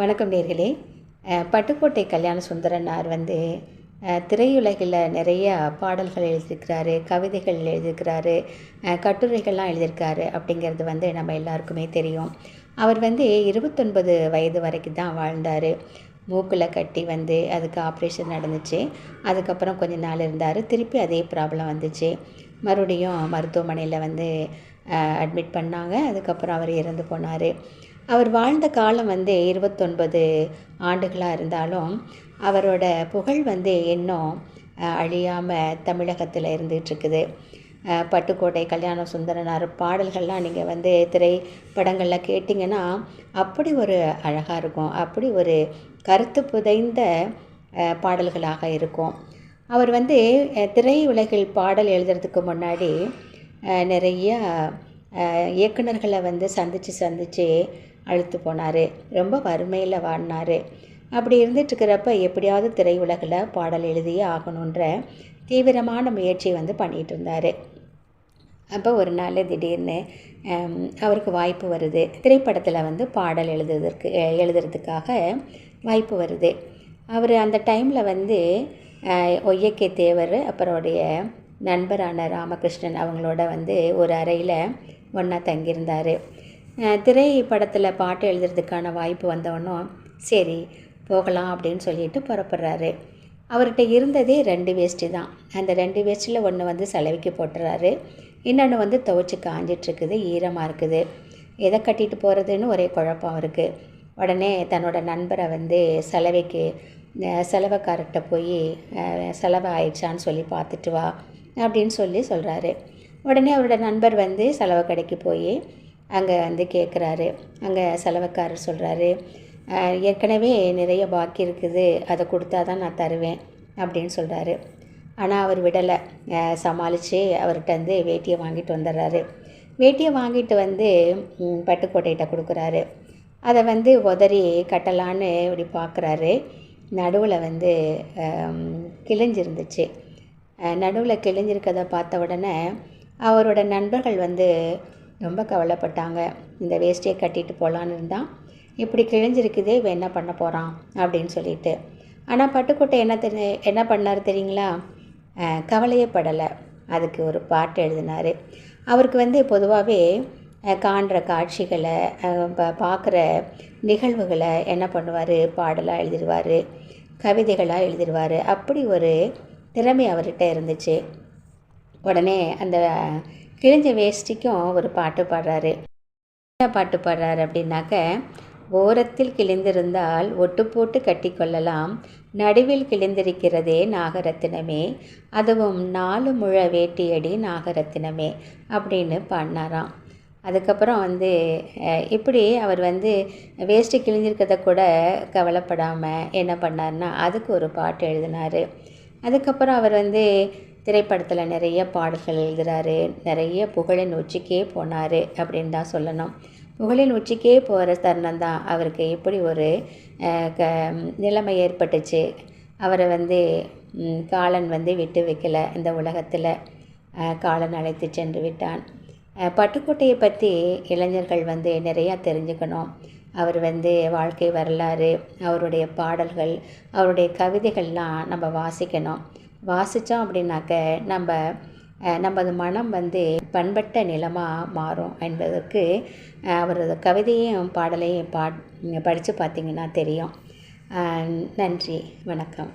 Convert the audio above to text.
வணக்கம் நேர்களே. பட்டுக்கோட்டை கல்யாண சுந்தரனார் வந்து திரையுலகில் நிறைய பாடல்கள் எழுதியிருக்கிறாரு கவிதைகள் எழுதியிருக்கிறாரு கட்டுரைகள்லாம் எழுதியிருக்காரு அப்படிங்கிறது வந்து நம்ம எல்லாருக்குமே தெரியும். அவர் வந்து இருபத்தொன்பது வயது வரைக்கும் தான் வாழ்ந்தார். மூக்கில் கட்டி வந்து அதுக்கு ஆப்ரேஷன் நடந்துச்சு. அதுக்கப்புறம் கொஞ்ச நாள் இருந்தார். திருப்பி அதே ப்ராப்ளம் வந்துச்சு. மறுபடியும் மருத்துவமனையில் வந்து அட்மிட் பண்ணாங்க. அதுக்கப்புறம் அவர் இறந்து போனார். அவர் வாழ்ந்த காலம் வந்து இருபத்தொன்பது ஆண்டுகளாக இருந்தாலும் அவரோட புகழ் வந்து இன்னும் அழியாமல் தமிழகத்தில் இருந்துகிட்ருக்குது. பட்டுக்கோட்டை கல்யாண சுந்தரனார் பாடல்கள்லாம் நீங்கள் வந்து திரைப்படங்களில் கேட்டிங்கன்னா அப்படி ஒரு அழகாக இருக்கும். அப்படி ஒரு கருத்து புதைந்த பாடல்களாக இருக்கும். அவர் வந்து திரை திரையுலகில் பாடல் எழுதுறதுக்கு முன்னாடி நிறைய இயக்குநர்களை இயக்குனர்களை வந்து சந்தித்து சந்தித்து அழுத்து போனார். ரொம்ப வறுமையில் வாழ்னார் அப்படி இருந்துட்டுருக்கிறப்ப எப்படியாவது திரையுலகில் பாடல் எழுதியே ஆகணுன்ற தீவிரமான முயற்சி வந்து பண்ணிகிட்டு இருந்தார். அப்போ ஒரு நாள் திடீர்னு அவருக்கு வாய்ப்பு வருது. திரைப்படத்தில் வந்து பாடல் எழுதுறதுக்கு எழுதுறதுக்காக வாய்ப்பு வருது. அவர் அந்த டைமில் வந்து ஒய்யக்கே தேவர் அப்புறோடைய நண்பரான ராமகிருஷ்ணன் அவங்களோட வந்து ஒரு அறையில் ஒன்றா தங்கியிருந்தார். திரைப்படத்தில் பாட்டு எழுதுறதுக்கான வாய்ப்பு வந்தவொன்னும் சரி போகலாம் அப்படின்னு சொல்லிட்டு புறப்படுறாரு. அவர்கிட்ட இருந்ததே ரெண்டு வேஷ்டி தான். அந்த ரெண்டு வேஷ்டியில் ஒன்று வந்து செலவிக்கு போட்டுறாரு. இன்னொன்று வந்து துவைச்சி காஞ்சிட்ருக்குது ஈரமாக இருக்குது. எதை கட்டிட்டு போகிறதுன்னு ஒரே குழப்பம் இருக்குது உடனே தன்னோட நண்பரை வந்து செலவைக்கு அஹ், செலவைக்காரர்கிட்ட போய் செலவை ஆயிடுச்சான்னு சொல்லி பார்த்துட்டு வா அப்படின்னு சொல்லி சொல்கிறாரு உடனே அவரோட நண்பர் வந்து செலவு கடைக்கு போய் அங்கே வந்து கேட்குறாரு. அங்கே செலவுக்காரர் சொல்கிறாரு ஏற்கனவே நிறைய பாக்கி இருக்குது அதை கொடுத்தா தான் நான் தருவேன் அப்படின்னு சொல்கிறாரு ஆனால் அவர் விடலை. சமாளித்து அவர்கிட்ட வந்து வேட்டியை வாங்கிட்டு வந்துடுறாரு. வேட்டியை வாங்கிட்டு வந்து பட்டுக்கோட்டைகிட்ட பட்டுக்கோட்டையிட்ட கொடுக்குறாரு. அதை வந்து உதறி கட்டலான்னு இப்படி பார்க்குறாரு நடுவில் வந்து கிழிஞ்சிருந்துச்சு. நடுவில் கிழிஞ்சிருக்கதை பார்த்த உடனே அவரோட நண்பர்கள் வந்து ரொம்ப கவலைப்பட்டாங்க. இந்த வேஷ்டியை கட்டிட்டு போகலான்னு இருந்தால் இப்படி கிழிஞ்சிருக்குதே இவன் என்ன பண்ண போகிறான் அப்படின்னு சொல்லிட்டு. ஆனால் பட்டுக்கோட்டை என்ன தெரி என்ன பண்ணார் தெரியுங்களா? கவலையே படலை. அதுக்கு ஒரு பாட்டு எழுதினார். அவருக்கு வந்து பொதுவாகவே காண்ற காட்சிகளை பார்க்குற நிகழ்வுகளை என்ன பண்ணுவார்? பாடலாக எழுதிடுவார் கவிதைகளாக எழுதிடுவார் அப்படி ஒரு திறமை அவர்கிட்ட இருந்துச்சு. உடனே அந்த கிழிஞ்ச வேஷ்டிக்கும் ஒரு பாட்டு பாடுறாரு. என்ன பாட்டு பாடுறாரு அப்படின்னாக்க ஓரத்தில் கிழிந்திருந்தால் ஒட்டு போட்டு கட்டிக்கொள்ளலாம் நடுவில் கிழிந்திருக்கிறதே நாகரத்தினமே. அதுவும் நாலு முழ வேட்டியடி நாகரத்தினமே அப்படின்னு பாடினாராம். அதுக்கப்புறம் வந்து இப்படி அவர் வந்து வேஸ்ட்டு கிழிஞ்சிருக்கிறத கூட கவலைப்படாமல் என்ன பண்ணார்னா அதுக்கு ஒரு பாட்டு எழுதினார். அதுக்கப்புறம் அவர் வந்து திரைப்படத்தில் நிறைய பாடல்கள் எழுதுகிறாரு நிறைய புகழின் உச்சிக்கே போனார் அப்படின்னு தான் சொல்லணும். புகழின் உச்சிக்கே போகிற தருணம் தான் அவருக்கு எப்படி ஒரு க நிலைமை ஏற்பட்டுச்சு. அவரை வந்து காலன் வந்து விட்டு வைக்கல. இந்த உலகத்தில் காலன் அழைத்து சென்று விட்டான். பட்டுக்கோட்டையை பற்றி இளைஞர்கள் வந்து நிறையா தெரிஞ்சுக்கணும். அவர் வந்து வாழ்க்கை வரலாறு அவருடைய பாடல்கள் அவருடைய கவிதைகள்லாம் நம்ம வாசிக்கணும். வாசித்தோம் அப்படின்னாக்க நம்ம நமது மனம் வந்து பண்பட்ட நிலமாக மாறும் என்பதற்கு அவரது கவிதையும் பாடலையும் பா படித்து பார்த்தீங்கன்னா தெரியும். நன்றி. வணக்கம்.